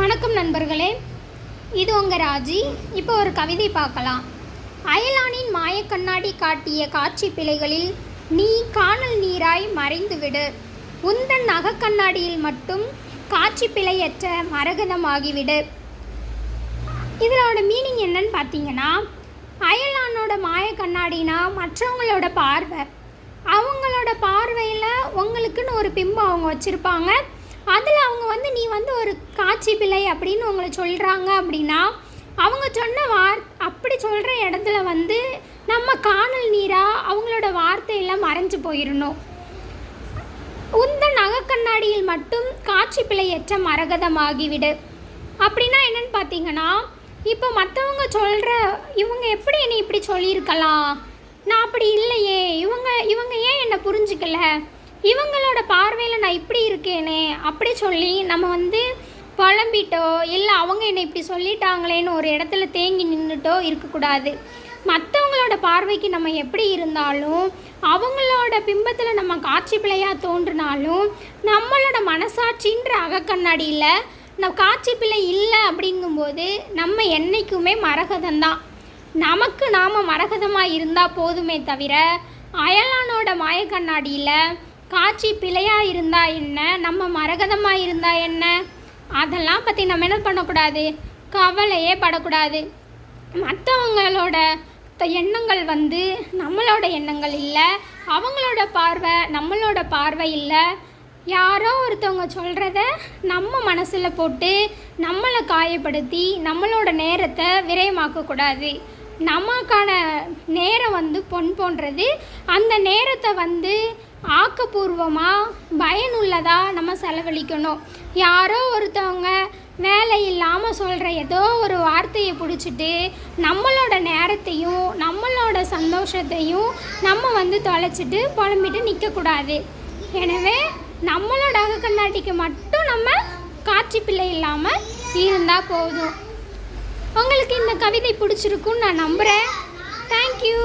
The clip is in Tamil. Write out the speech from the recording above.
வணக்கம் நண்பர்களே. இது உங்கள் ராஜி. இப்போ ஒரு கவிதை பார்க்கலாம். அயலானின் மாயக்கண்ணாடி காட்டிய காட்சி பிழைகளில் நீ காணல் நீராய் மறைந்துவிடு. உந்தன் நகக்கண்ணாடியில் மட்டும் காட்சி பிழையற்ற மரகதமாகிவிடு. இதனோட மீனிங் என்னன்னு பார்த்தீங்கன்னா அயலானோட மாய கண்ணாடினா மற்றவங்களோட பார்வை. அவங்களோட பார்வையில் உங்களுக்குன்னு ஒரு பிம்பம் அவங்க வச்சுருப்பாங்க. அதில் அவங்க வந்து நீ வந்து ஒரு காட்சி பிள்ளை அப்படின்னு உங்களை சொல்கிறாங்க அப்படின்னா அவங்க சொன்ன வார் அப்படி சொல்கிற இடத்துல வந்து நம்ம காணல் நீராக அவங்களோட வார்த்தையெல்லாம் மறைஞ்சு போயிடணும் உந்த நகக்கண்ணாடியில் மட்டும் காட்சி பிழையற்ற மரகதமாகிவிடு. அப்படின்னா என்னன்னு பார்த்தீங்கன்னா இப்போ மற்றவங்க சொல்கிற இவங்க எப்படி என்னை இப்படி சொல்லியிருக்கலாம்? நான் அப்படி இல்லையே. இவங்க இவங்க ஏன் என்னை புரிஞ்சுக்கல? இவங்களோட பார்வையில் நான் இப்படி இருக்கேனே அப்படி சொல்லி நம்ம வந்து புலம்பிட்டோ இல்லை அவங்க என்னை இப்படி சொல்லிட்டாங்களேன்னு ஒரு இடத்துல தேங்கி நின்றுட்டோ இருக்கக்கூடாது. மற்றவங்களோட பார்வைக்கு நம்ம எப்படி இருந்தாலும் அவங்களோட பிம்பத்தில் நம்ம காட்சி பிள்ளையாக தோன்றினாலும் நம்மளோட மனசாட்சின்ற அகக்கண்ணாடியில் நம்ம காட்சி பிள்ளை இல்லை அப்படிங்கும்போது நம்ம என்றைக்குமே மரகதந்தான் நமக்கு நாம் மரகதமாக இருந்தால் போதுமே தவிர அயலானோட மாயக்கண்ணாடியில் காட்சி பிழையாக இருந்தால் என்ன? நம்ம மரகதமாக இருந்தால் என்ன? அதெல்லாம் பற்றி நம்ம என்ன பண்ணக்கூடாது? கவலையே படக்கூடாது. மற்றவங்களோட எண்ணங்கள் வந்து நம்மளோட எண்ணங்கள் இல்லை. அவங்களோட பார்வை நம்மளோட பார்வை இல்லை. யாரோ ஒருத்தவங்க சொல்கிறத நம்ம மனசில் போட்டு நம்மளை காயப்படுத்தி நம்மளோட நேரத்தை விரயமாக்கக்கூடாது நமக்கான நேரம் வந்து பொன் போன்றது அந்த நேரத்தை வந்து ஆக்கப்பூர்வமாக பயனுள்ளதாக நம்ம செலவழிக்கணும். யாரோ ஒருத்தவங்க வேலை இல்லாமல் சொல்கிற ஏதோ ஒரு வார்த்தையை பிடிச்சிட்டு நம்மளோட நேரத்தையும் நம்மளோட சந்தோஷத்தையும் நம்ம வந்து தொலைச்சிட்டு புலம்பிட்டு நிற்கக்கூடாது எனவே நம்மளோட அகக்கண்ணாட்டிக்கு மட்டும் நம்ம காட்சி பிள்ளை இல்லாமல் இருந்தால் போதும். உங்களுக்கு இந்த கவிதை பிடிச்சிருக்குன்னு நான் நம்புகிறேன் தேங்க்யூ